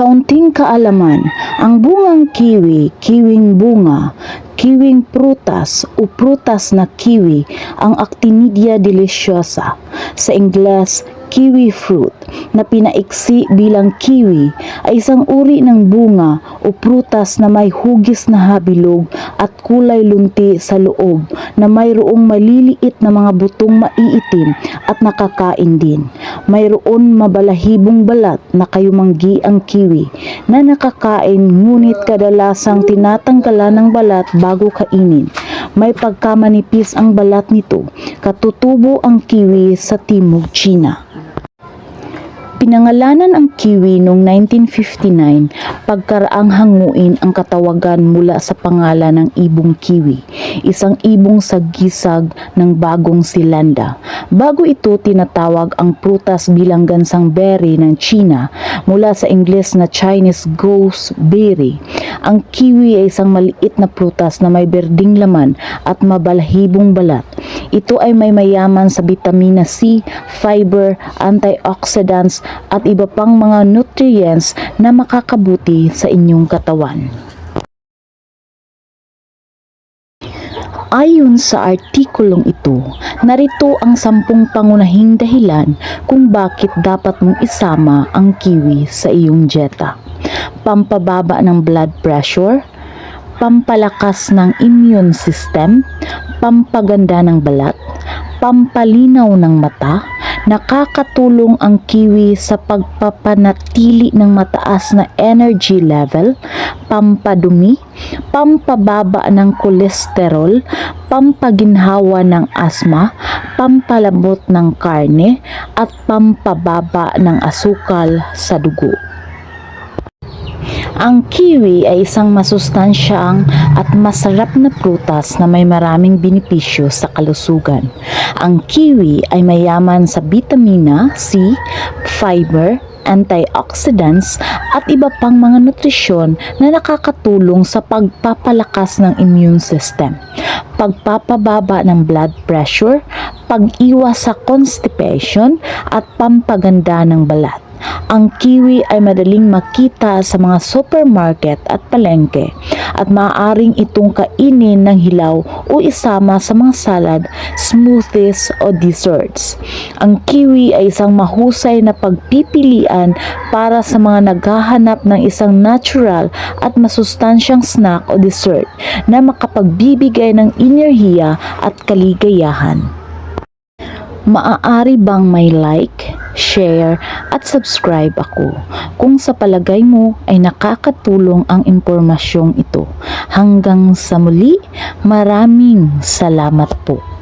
Kaunting kaalaman, ang bungang kiwi, kiwing bunga, kiwing prutas o prutas na kiwi ang Actinidia deliciosa. Sa Ingles, kiwi fruit na pinaiksi bilang kiwi ay isang uri ng bunga o prutas na may hugis na habilog at kulay lunti sa loob na mayroong maliliit na mga butong maiitim at nakakain din. Mayroon mabalahibong balat na kayumanggi ang kiwi na nakakain ngunit kadalasang tinatanggalan ng balat bago kainin. May pagkamanipis ang balat nito, katutubo ang kiwi sa Timog China. Pinangalanan ang kiwi noong 1959 pagkaraang hanguin ang katawagan mula sa pangalan ng ibong kiwi, isang ibong sagisag ng bagong Silanda. Bago ito tinatawag ang prutas bilang gansang berry ng China mula sa Ingles na Chinese gooseberry. Ang kiwi ay isang maliit na prutas na may berding laman at mabalahibong balat. Ito ay may mayaman sa vitamina C, fiber, antioxidants at iba pang mga nutrients na makakabuti sa inyong katawan. Ayon sa artikulong ito, narito ang sampung pangunahing dahilan kung bakit dapat mong isama ang kiwi sa iyong dieta. Pampababa ng blood pressure, pampalakas ng immune system, pampaganda ng balat, pampalinaw ng mata, nakakatulong ang kiwi sa pagpapanatili ng mataas na energy level, pampadumi, pampababa ng kolesterol, pampaginhawa ng asma, pampalabot ng karne, at pampababa ng asukal sa dugo. Ang kiwi ay isang masustansyang at masarap na prutas na may maraming benepisyo sa kalusugan. Ang kiwi ay mayaman sa vitamina C, fiber, antioxidants at iba pang mga nutrisyon na nakakatulong sa pagpapalakas ng immune system, pagpapababa ng blood pressure, pag-iwas sa constipation at pampaganda ng balat. Ang kiwi ay madaling makita sa mga supermarket at palengke at maaaring itong kainin ng hilaw o isama sa mga salad, smoothies o desserts. Ang kiwi ay isang mahusay na pagpipilian para sa mga naghahanap ng isang natural at masustansyang snack o dessert na makapagbibigay ng enerhiya at kaligayahan. Maaari bang may like, share, at subscribe ako kung sa palagay mo ay nakakatulong ang impormasyong ito. Hanggang sa muli, maraming salamat po.